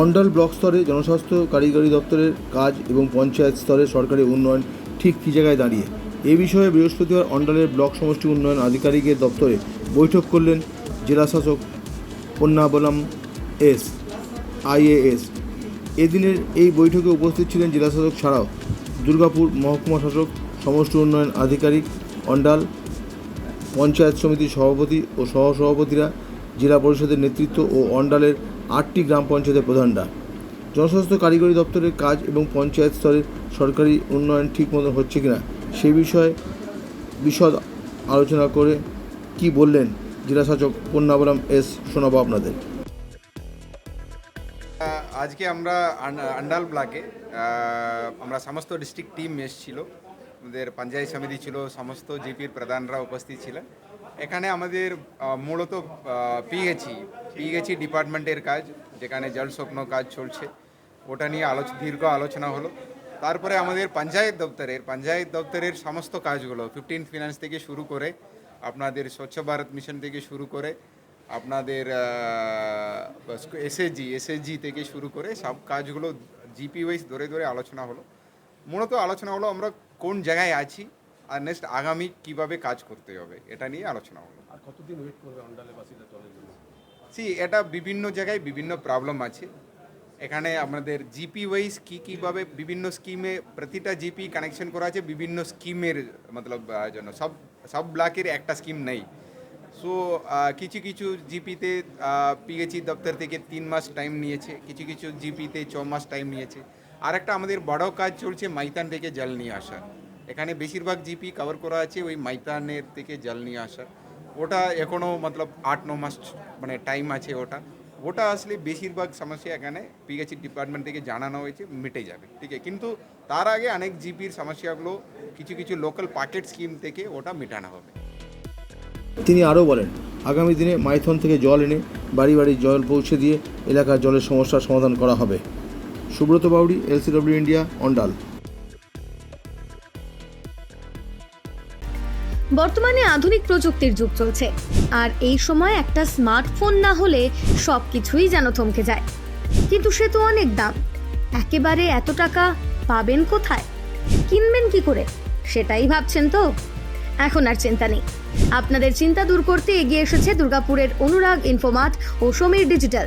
Mondal block স্তরে জনস্বাস্থ্য কারিগরি দপ্তরের কাজ এবং পঞ্চায়েত স্তরে সরকারি উন্নয়ন ঠিক কী জায়গায় দাঁড়িয়ে? এ বিষয়ে বৃহস্পতিবার অন্ডালের ব্লক সমষ্টি উন্নয়ন আধিকারিকের দপ্তরে বৈঠক করলেন জেলাশাসক পন্নাবলাম এস আইএএস এদিনের এই বৈঠকে উপস্থিত ছিলেন জেলাশাসক ছাড়াও দুর্গাপুর মহকুমা শাসক সমষ্টি উন্নয়ন আধিকারিক, অন্ডাল পঞ্চায়েত সমিতির সভাপতি ও সহসভাপতিরা জেলা পরিষদের নেতৃত্ব ও অন্ডালের আটটি গ্রাম পঞ্চায়েতের প্রধানরা জনস্বাস্থ্য কারিগরি দপ্তরের কাজ এবং পঞ্চায়েত স্তরের সরকারি উন্নয়ন ঠিক মতো হচ্ছে কিনা সে বিষয়ে বিশদ আলোচনা করে কি বললেন জেলাশাসক পন্নাবরাম এস শোনাবো আপনাদের। আজকে আমরা আন্ডাল ব্লকে আমরা সমস্ত ডিস্ট্রিক্ট টিম এসেছিল। আমাদের পঞ্চায়েত সমিতি ছিল, সমস্ত জিপির প্রধানরা উপস্থিত ছিলেন। এখানে আমাদের মূলত পিএইচই পিএইচই ডিপার্টমেন্টের কাজ, যেখানে জল স্বপ্ন কাজ চলছে। ওটা নিয়ে আলোচ, দীর্ঘ আলোচনা হলো। তারপরে আমাদের পঞ্চায়েত দপ্তরের পঞ্চায়েত দপ্তরের সমস্ত কাজগুলো ফিফটিন ফিনান্স থেকে শুরু করে, আপনাদের স্বচ্ছ ভারত মিশন থেকে শুরু করে, আপনাদের এসএসজি এসএসজি থেকে শুরু করে, সব কাজগুলো জিপি ওয়াইজ ধরে ধরে আলোচনা হলো। মূলত আলোচনা হলো আমরা কোন জায়গায় আছি আর নেক্সট আগামী কীভাবে কাজ করতে হবে এটা নিয়ে আলোচনা হলো। আর কতদিন ওয়েট করবে অন্ডালেবাসীরা জলের জন্য সি এটা বিভিন্ন জায়গায় বিভিন্ন প্রবলেম আছে। এখানে আমাদের জিপি ওয়াইজ কী কীভাবে বিভিন্ন স্কিমে প্রতিটা জিপি কানেকশন করা আছে বিভিন্ন স্কিমের মতলব জন্য। সব সব ব্লকের একটা স্কিম নেই। সো কিছু কিছু জিপিতে পিএইচই দপ্তর থেকে তিন মাস টাইম নিয়েছে কিছু কিছু জিপিতে ছ মাস টাইম নিয়েছে। আর একটা আমাদের বড় কাজ চলছে, মাইতান থেকে জল নিয়ে আসা এখানে বেশিরভাগ জিপি কভার করা আছে ওই মাইতানের থেকে জল নিয়ে আসা ওটা এখনও মতলব আট, ন মাস মানে টাইম আছে ওটা। ওটা আসলে বেশিরভাগ সমস্যা এখানে পিএইচই ডিপার্টমেন্ট থেকে জানানো হয়েছে, মিটে যাবে, ঠিক আছে? কিন্তু তার আগে অনেক জিপির সমস্যাগুলো কিছু কিছু লোকাল পাকেট স্কিম থেকে ওটা মেটানো হবে। তিনি আরও বলেন, আগামী দিনে মাইথন থেকে জল এনে বাড়ি বাড়ি জল পৌঁছে দিয়ে এলাকার জলের সমস্যার সমাধান করা হবে। Subrata Bauri, LCW India, Andal. বর্তমানে আধুনিক প্রযুক্তির যুগ চলছে। আর এই সময় একটা স্মার্টফোন না হলে সব কিছুই যেন থমকে যায়। কিন্তু সে তো অনেক দাম। একেবারে এত টাকা পাবেন কোথায়? কিনবেন কি করে? সেটাই ভাবছেন তো? এখন আর চিন্তা নেই। আপনাদের চিন্তা দূর করতে এগিয়ে এসেছে দুর্গাপুরের অনুরাগ, ইনফোমার্ট ও সমীর ডিজিটাল।